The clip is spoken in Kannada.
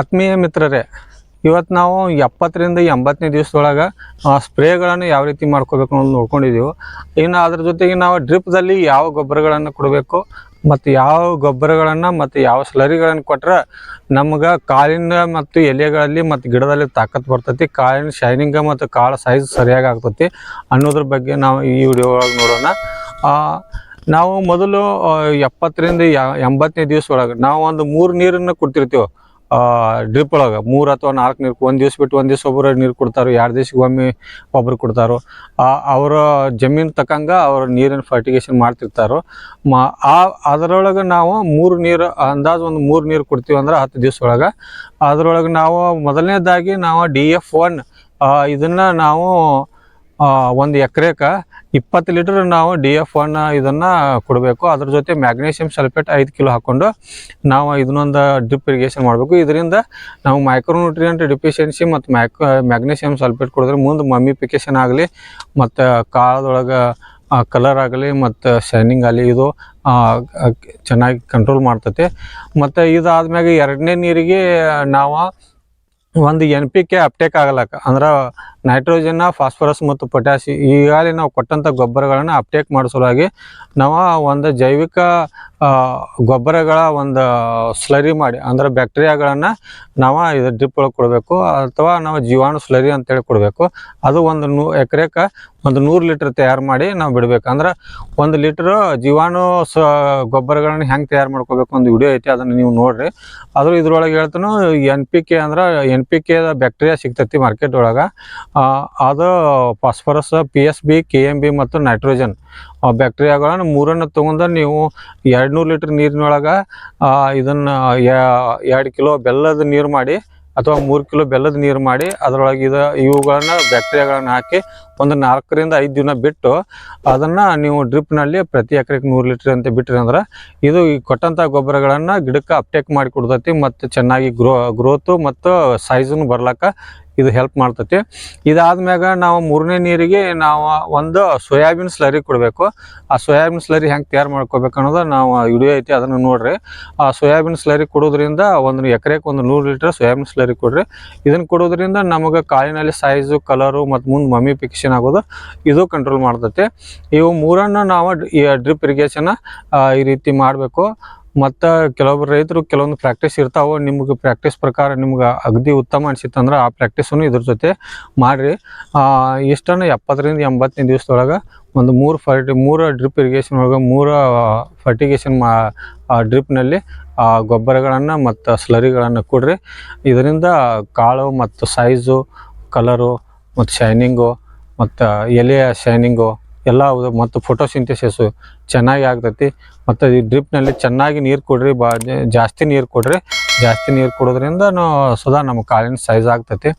ಆತ್ಮೀಯ ಮಿತ್ರರೇ ಇವತ್ತು ನಾವು ಎಪ್ಪತ್ತರಿಂದ ಎಂಬತ್ತನೇ ದಿವಸದೊಳಗೆ ಸ್ಪ್ರೇಗಳನ್ನು ಯಾವ ರೀತಿ ಮಾಡ್ಕೋಬೇಕು ಅನ್ನೋದು ನೋಡ್ಕೊಂಡಿದ್ದೀವಿ ಇನ್ನು ಅದ್ರ ಜೊತೆಗೆ ನಾವು ಡ್ರಿಪ್ದಲ್ಲಿ ಯಾವ ಗೊಬ್ಬರಗಳನ್ನು ಕೊಡಬೇಕು, ಮತ್ತು ಯಾವ ಗೊಬ್ಬರಗಳನ್ನು ಮತ್ತು ಯಾವ ಸ್ಲರಿಗಳನ್ನು ಕೊಟ್ರೆ ನಮ್ಗೆ ಕಾಳಿನ ಮತ್ತು ಎಲೆಗಳಲ್ಲಿ ಮತ್ತು ಗಿಡದಲ್ಲಿ ತಾಕತ್ತು ಬರ್ತೈತಿ ಕಾಳಿನ ಶೈನಿಂಗ ಮತ್ತು ಕಾಳು ಸೈಜ್ ಸರಿಯಾಗಿ ಆಗ್ತೈತಿ ಅನ್ನೋದ್ರ ಬಗ್ಗೆ ನಾವು ಈ ವಿಡಿಯೋ ಒಳಗೆ ನೋಡೋಣ. ನಾವು ಮೊದಲು ಎಪ್ಪತ್ತರಿಂದ ಎಂಬತ್ತನೇ ದಿವಸ ಒಳಗೆ ನಾವು ಒಂದು ಮೂರು ನೀರನ್ನು ಕೊಡ್ತಿರ್ತೀವಿ. ಡ್ರಿಪ್ ಒಳಗೆ ಮೂರು ಅಥವಾ ನಾಲ್ಕು ನೀರು ಒಂದು ದಿವ್ಸ ಬಿಟ್ಟು ಒಂದು ದಿವ್ಸ ಒಬ್ಬರು ನೀರು ಕೊಡ್ತಾರೆ, ಎರಡು ದಿವ್ಸಕ್ಕೆ ಒಮ್ಮೆ ಒಬ್ರು ಕೊಡ್ತಾರೋ ಅವರ ಜಮೀನು ತಕ್ಕಂಗೆ ಅವ್ರ ನೀರಿನ ಫರ್ಟಿಗೇಷನ್ ಮಾಡ್ತಿರ್ತಾರೋ, ಮಾ, ಆ, ಅದರೊಳಗೆ ನಾವು ಮೂರು ನೀರು, ಅಂದಾಜು ಒಂದು ಮೂರು ನೀರು ಕೊಡ್ತೀವಿ ಅಂದ್ರೆ ಹತ್ತು ದಿವ್ಸ ಒಳಗೆ. ಅದರೊಳಗೆ ನಾವು ಮೊದಲನೇದಾಗಿ ನಾವು ಡಿ ಎಫ್ ಒನ್ ಇದನ್ನು ನಾವು ಒಂದು ಎಕರೆಕ ಇಪ್ಪತ್ತು ಲೀಟರ್ ನಾವು ಡಿ ಎಫ್ ಒನ್ ಇದನ್ನು ಕೊಡಬೇಕು. ಅದ್ರ ಜೊತೆ ಮ್ಯಾಗ್ನೀಷಿಯಂ ಸಲ್ಫೇಟ್ ಐದು ಕಿಲೋ ಹಾಕ್ಕೊಂಡು ನಾವು ಇದನ್ನೊಂದು ಡ್ರಿಪ್ ಇರಿಗೇಷನ್ ಮಾಡಬೇಕು. ಇದರಿಂದ ನಾವು ಮೈಕ್ರೋನ್ಯೂಟ್ರಿಯೆಂಟ್ ಡಿಫಿಷಿಯನ್ಸಿ ಮತ್ತು ಮ್ಯಾಕ್, ಮ್ಯಾಗ್ನೀಷಿಯಂ ಸಲ್ಫೇಟ್ ಕೊಡಿದ್ರೆ ಮುಂದೆ ಮಮ್ಮಿಫಿಕೇಶನ್ ಆಗಲಿ, ಮತ್ತು ಕಾಳದೊಳಗೆ ಕಲರ್ ಆಗಲಿ, ಮತ್ತು ಶೈನಿಂಗ್ ಆಗಲಿ ಇದು ಚೆನ್ನಾಗಿ ಕಂಟ್ರೋಲ್ ಮಾಡ್ತತಿ. ಮತ್ತು ಇದಾದ್ಮ್ಯಾಗ ಎರಡನೇ ನೀರಿಗೆ ನಾವು ಒಂದು ಎನ್ ಪಿ ಕೆ ಅಪ್ಟೇಕ್ ಆಗಲಕ್ಕ. ಅಂದ್ರೆ ನೈಟ್ರೋಜನ್ ಫಾಸ್ಫರಸ್ ಮತ್ತು ಪೊಟ್ಯಾಸಿ ಈಗಾಗಲೇ ನಾವು ಕೊಟ್ಟಂಥ ಗೊಬ್ಬರಗಳನ್ನು ಅಪ್ಟೇಕ್ ಮಾಡೋ ಸಲುವಾಗಿ ನಾವು ಒಂದು ಜೈವಿಕ ಗೊಬ್ಬರಗಳ ಒಂದು ಸ್ಲರಿ ಮಾಡಿ, ಅಂದ್ರೆ ಬ್ಯಾಕ್ಟೀರಿಯಾಗಳನ್ನು ನಾವು ಇದು ಡ್ರಿಪ್ ಒಳಗೆ ಕೊಡಬೇಕು, ಅಥವಾ ನಾವು ಜೀವಾಣು ಸ್ಲರಿ ಅಂತೇಳಿ ಕೊಡಬೇಕು. ಅದು ಒಂದು ನೂ ಎಕರೆಗೆ ಒಂದು ನೂರು ಲೀಟ್ರ್ ತಯಾರು ಮಾಡಿ ನಾವು ಬಿಡಬೇಕು. ಅಂದ್ರೆ ಒಂದು ಲೀಟ್ರ್ ಜೀವಾಣು ಸ, ಗೊಬ್ಬರಗಳನ್ನ ಹೆಂಗೆ ತಯಾರು ಮಾಡ್ಕೋಬೇಕು ಒಂದು ವಿಡಿಯೋ ಐತಿ, ಅದನ್ನು ನೀವು ನೋಡ್ರಿ. ಆದರೂ ಇದ್ರೊಳಗೆ ಹೇಳ್ತಾನು, ಎನ್ ಪಿ ಕೆ ಅಂದ್ರೆ ಎನ್ ಪಿ ಕೆ ಬ್ಯಾಕ್ಟೀರಿಯಾ ಸಿಗ್ತೈತಿ ಮಾರ್ಕೆಟ್ ಒಳಗೆ. ಅದು phosphorus, P S B, K M B ಮತ್ತು ನೈಟ್ರೋಜನ್ ಬ್ಯಾಕ್ಟೀರಿಯಾಗಳನ್ನು ಮೂರನ್ನು ತೊಗೊಂಡು ನೀವು ಎರಡು ನೂರು ಲೀಟ್ರ್ ನೀರಿನೊಳಗೆ ಇದನ್ನು ಎರಡು ಕಿಲೋ ಬೆಲ್ಲದ ನೀರು ಮಾಡಿ ಅಥವಾ ಮೂರು ಕಿಲೋ ಬೆಲ್ಲದ ನೀರು ಮಾಡಿ ಅದರೊಳಗೆ ಇದು, ಇವುಗಳನ್ನ ಬ್ಯಾಕ್ಟೀರಿಯಾಗಳನ್ನ ಹಾಕಿ ಒಂದು ನಾಲ್ಕರಿಂದ ಐದು ದಿನ ಬಿಟ್ಟು ಅದನ್ನು ನೀವು ಡ್ರಿಪ್ನಲ್ಲಿ ಪ್ರತಿ ಎಕರೆಗೆ ನೂರು ಲೀಟ್ರ್ ಅಂತ ಬಿಟ್ರಿ ಅಂದ್ರೆ ಇದು ಈ ಕೊಟ್ಟಂಥ ಗೊಬ್ಬರಗಳನ್ನು ಗಿಡಕ್ಕೆ ಅಪ್ಟೇಕ್ ಮಾಡಿ ಕೊಡ್ತೈತಿ ಮತ್ತು ಚೆನ್ನಾಗಿ ಗ್ರೋ, ಗ್ರೋತು ಮತ್ತು ಸೈಜನ್ನು ಬರ್ಲಕ್ಕ ಇದು ಹೆಲ್ಪ್ ಮಾಡ್ತತಿ. ಇದಾದ್ಮ್ಯಾಗ ನಾವು ಮೂರನೇ ನೀರಿಗೆ ನಾವು ಒಂದು ಸೋಯಾಬೀನ್ ಸ್ಲರಿ ಕೊಡಬೇಕು. ಆ ಸೋಯಾಬೀನ್ ಸ್ಲರಿ ಹೆಂಗೆ ತಯಾರು ಮಾಡ್ಕೋಬೇಕು ಅನ್ನೋದು ನಾವು ವಿಡಿಯೋ ಐತಿ, ಅದನ್ನು ನೋಡ್ರಿ. ಆ ಸೋಯಾಬೀನ್ ಸ್ಲರಿ ಕೊಡೋದ್ರಿಂದ ಒಂದು ಎಕರೆಗೆ ಒಂದು ನೂರು ಲೀಟ್ರ್ ಸೋಯಾಬೀನ್ ಸ್ಲರಿ ಕೊಡ್ರಿ. ಇದನ್ನು ಕೊಡೋದ್ರಿಂದ ನಮಗೆ ಕಾಲಿನಲ್ಲಿ ಸೈಜು ಕಲರು ಮತ್ತು ಮುಂದೆ ಮಮ್ಮಿ ಪಿಕ್ಷನ್ ಆಗೋದು ಇದು ಕಂಟ್ರೋಲ್ ಮಾಡ್ತತಿ. ಇವು ಮೂರನ್ನು ನಾವು ಡ್ರಿಪ್ ಇರಿಗೇಷನ್ ಈ ರೀತಿ ಮಾಡಬೇಕು. ಮತ್ತು ಕೆಲವೊಬ್ಬರು ರೈತರು ಕೆಲವೊಂದು ಪ್ರಾಕ್ಟೀಸ್ ಇರ್ತಾವೆ, ನಿಮ್ಗೆ ಪ್ರಾಕ್ಟೀಸ್ ಪ್ರಕಾರ ನಿಮ್ಗೆ ಅಗದಿ ಉತ್ತಮ ಅನ್ಸಿತ್ತಂದ್ರೆ ಆ ಪ್ರಾಕ್ಟೀಸನ್ನು ಇದ್ರ ಜೊತೆ ಮಾಡಿರಿ. ಇಷ್ಟನ್ನು ಎಪ್ಪತ್ತರಿಂದ ಎಂಬತ್ತನೇ ದಿವಸದೊಳಗೆ ಒಂದು ಮೂರು ಫರ್ಟಿ, ಮೂರು ಡ್ರಿಪ್ ಇರಿಗೇಷನ್ ಒಳಗೆ ಮೂರು ಫರ್ಟಿಗೇಷನ್ ಮಾ ಡ್ರಿಪ್ನಲ್ಲಿ ಗೊಬ್ಬರಗಳನ್ನು ಮತ್ತು ಸ್ಲರಿಗಳನ್ನು ಕೊಡ್ರಿ. ಇದರಿಂದ ಕಾಳು ಮತ್ತು ಸೈಜು ಕಲರು ಮತ್ತು ಶೈನಿಂಗು ಮತ್ತು ಎಲೆಯ ಶೈನಿಂಗು ಎಲ್ಲ ಮತ್ತು ಫೋಟೋಸಿಂಥೆಸಿಸು ಚೆನ್ನಾಗಿ ಆಗ್ತೈತಿ. ಮತ್ತು ಈ ಡ್ರಿಪ್ನಲ್ಲಿ ಚೆನ್ನಾಗಿ ನೀರು ಕೊಡ್ರಿ, ಬಾ, ಜಾಸ್ತಿ ನೀರು ಕೊಡ್ರಿ. ಜಾಸ್ತಿ ನೀರು ಕೊಡೋದ್ರಿಂದ ಸದಾ ನಮ್ಮ ಕಾಳಿನ ಸೈಜ್ ಆಗ್ತೈತಿ.